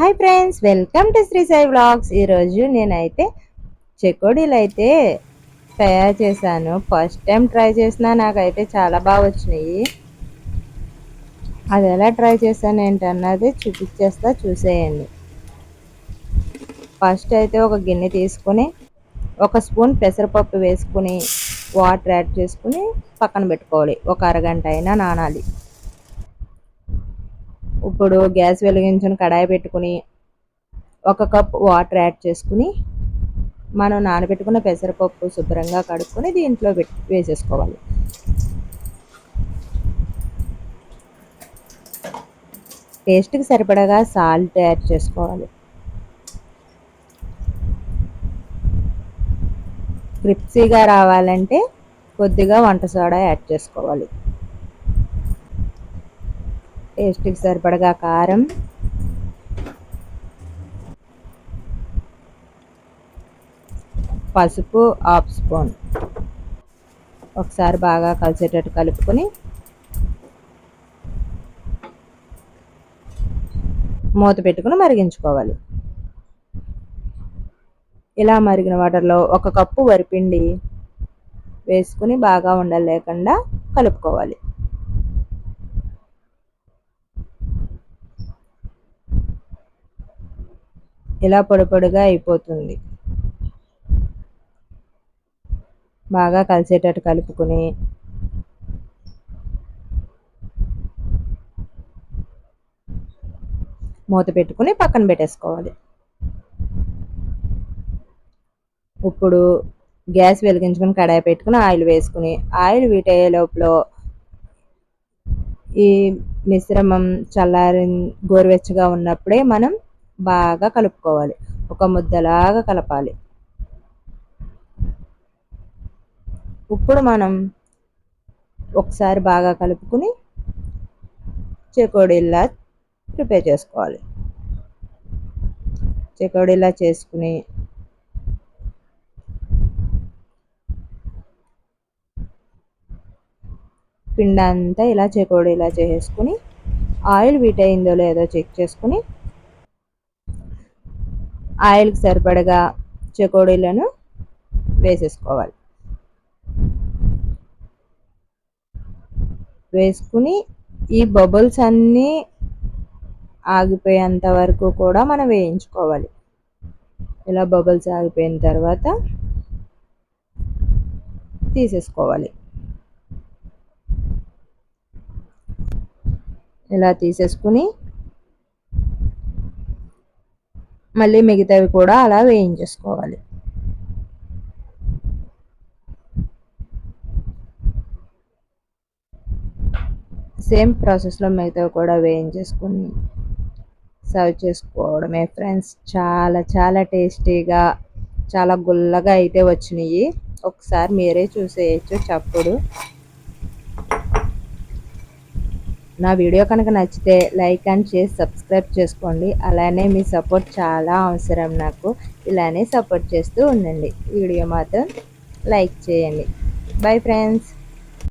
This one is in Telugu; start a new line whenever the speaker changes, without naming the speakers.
Hi friends welcome to Sri Sai vlogs. ఈరోజు నేనైతే చెకోడీలు అయితే తయారు చేశాను. ఫస్ట్ టైం ట్రై చేసినా నాకైతే చాలా బాగా వచ్చినాయి. అది ఎలా ట్రై చేశాను ఏంటన్నది చూపించేస్తా చూసేయండి. ఫస్ట్ అయితే ఒక గిన్నె తీసుకుని ఒక స్పూన్ పెసరపప్పు వేసుకుని వాటర్ యాడ్ చేసుకుని పక్కన పెట్టుకోవాలి. ఒక అరగంట అయినా నానాలి. ఇప్పుడు గ్యాస్ వెలిగించుని కడాయి పెట్టుకుని ఒక కప్ వాటర్ యాడ్ చేసుకుని మనం నానబెట్టుకున్న పెసరపప్పు శుభ్రంగా కడుక్కొని దీంట్లో పెట్టి వేసేసుకోవాలి. టేస్ట్కి సరిపడగా సాల్ట్ యాడ్ చేసుకోవాలి. క్రిప్సీగా రావాలంటే కొద్దిగా వంట సోడా యాడ్ చేసుకోవాలి. టేస్ట్కి సరిపడగా కారం. పసుపు హాఫ్ స్పూన్. ఒకసారి బాగా కలిసేటట్టు కలుపుకొని మూత పెట్టుకుని మరిగించుకోవాలి. ఇలా మరిగిన వాటర్లో ఒక కప్పు వరిపిండి వేసుకుని బాగా ఉండలేకుండా కలుపుకోవాలి. ఇలా పొడపొడిగా అయిపోతుంది. బాగా కలిసేటట్టు కలుపుకొని మూత పెట్టుకుని పక్కన పెట్టేసుకోవాలి. ఇప్పుడు గ్యాస్ వెలిగించుకొని కడాయి పెట్టుకుని ఆయిల్ వేసుకుని ఆయిల్ వీటయ్యే లోపల ఈ మిశ్రమం చల్లారి గోరువెచ్చగా ఉన్నప్పుడే మనం బాగా కలుపుకోవాలి. ఒక ముద్దలాగా కలపాలి. ఇప్పుడు మనం ఒకసారి బాగా కలుపుకుని చెకోడీలా ప్రిపేర్ చేసుకోవాలి. చెకోడీలా చేసుకుని పిండి అంతా ఇలా చెకోడీలా చేసుకుని ఆయిల్ వీట్ అయిందో లేదో చెక్ చేసుకుని ఆయిల్కి సరిపడగా చెకోడీలను వేసేసుకోవాలి. వేసుకుని ఈ బబుల్స్ అన్నీ ఆగిపోయేంత వరకు కూడా మనం వేయించుకోవాలి. ఇలా బబుల్స్ ఆగిపోయిన తర్వాత తీసేసుకోవాలి. ఇలా తీసేసుకుని మళ్ళీ మిగతావి కూడా అలా వేయించేసుకోవాలి. సేమ్ ప్రాసెస్లో మిగతావి కూడా వేయించేసుకుని సర్వ్ చేసుకోవడమే ఫ్రెండ్స్. చాలా చాలా టేస్టీగా చాలా గుల్లగా అయితే వచ్చినాయి. ఒకసారి మీరే చూసేయచ్చు చప్పుడు. నా వీడియో కనుక నచ్చితే లైక్ అండ్ షేర్ సబ్స్క్రైబ్ చేసుకోండి. అలానే మీ సపోర్ట్ చాలా అవసరం నాకు. ఇలానే సపోర్ట్ చేస్తూ ఉండండి. వీడియో మాత్రం లైక్ చేయండి. Bye friends.